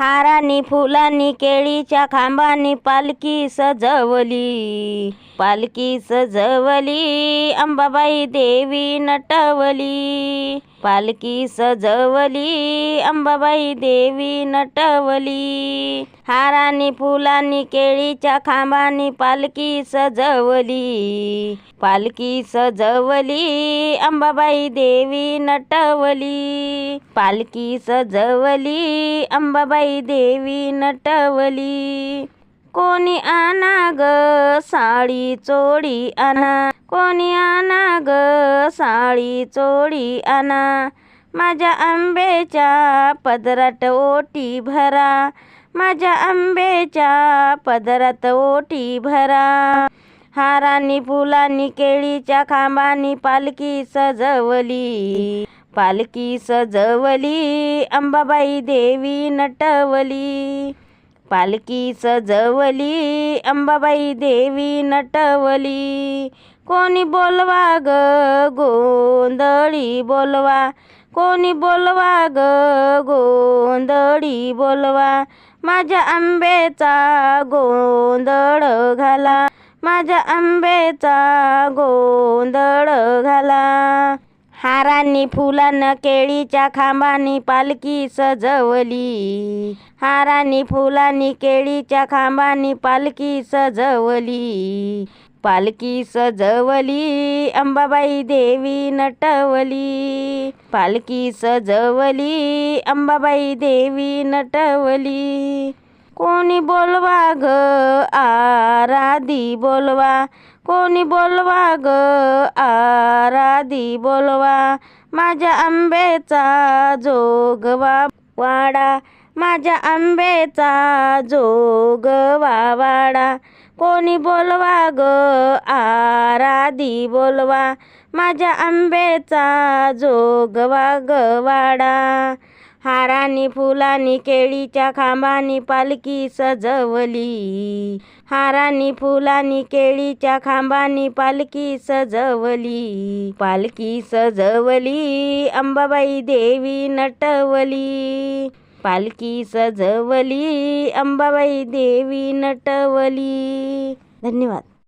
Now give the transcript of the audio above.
हारानी फुलांनी केळीच्या खांबानी पालखी सजवली. पालखी सजवली अंबाबाई देवी नटवली. पालखी सजवली अंबाबाई देवी नटवली. हारानी फुलांनी केळीच्या खांबानी पालखी सजवली. पालखी सजवली अंबाबाई देवी नटवली. पालखी सजवली अंबाबाई देवी नटवली. कोणी आना ग साडी चोडी आणा. कोणी आना ग साडी चोडी आणा. माझ्या आंब्याच्या पदरात ओटी भरा. माझ्या आंब्याच्या पदरात ओटी भरा. हारानी फुलांनी केळीच्या खांबानी पालखी सजवली. पालखी सजवली अंबाबाई देवी नटवली. पालखी सजवली अंबाबाई देवी नटवली. कोणी बोलवा ग गोंधळी बोलवा कोणी बोलवा ग गोंधळी बोलवा. माझ्या आंबेचा गोंधळ घाला माझ्या आंबेचा गोंधळ घाला. हारांनी फुलांना केळीच्या खांबानी पालखी सजवली. हारांनी फुलांनी केळीच्या खांबानी पालखी सजवली. पालखी सजवली अंबाबाई देवी नटवली. पालखी सजवली अंबाबाई देवी नटवली. कोणी बोलवा ग आराधी बोलवा. कोणी बोलवा ग? आराधी बोलवा. माझ्या आंबेचा जोगवा वाडा. माझ्या आंबेचा जोगवा वाडा. कोणी बोलवा ग? आराधी बोलवा. माझ्या आंबेचा जोगवा गवाडा हारानी फुलांनी केळीच्या खांबानी पालखी सजवली. हारानी फुलांनी केळीच्या खांबानी पालखी सजवली. पालखी सजवली अंबाबाई देवी नटवली. पालखी सजवली अंबाबाई देवी नटवली. धन्यवाद.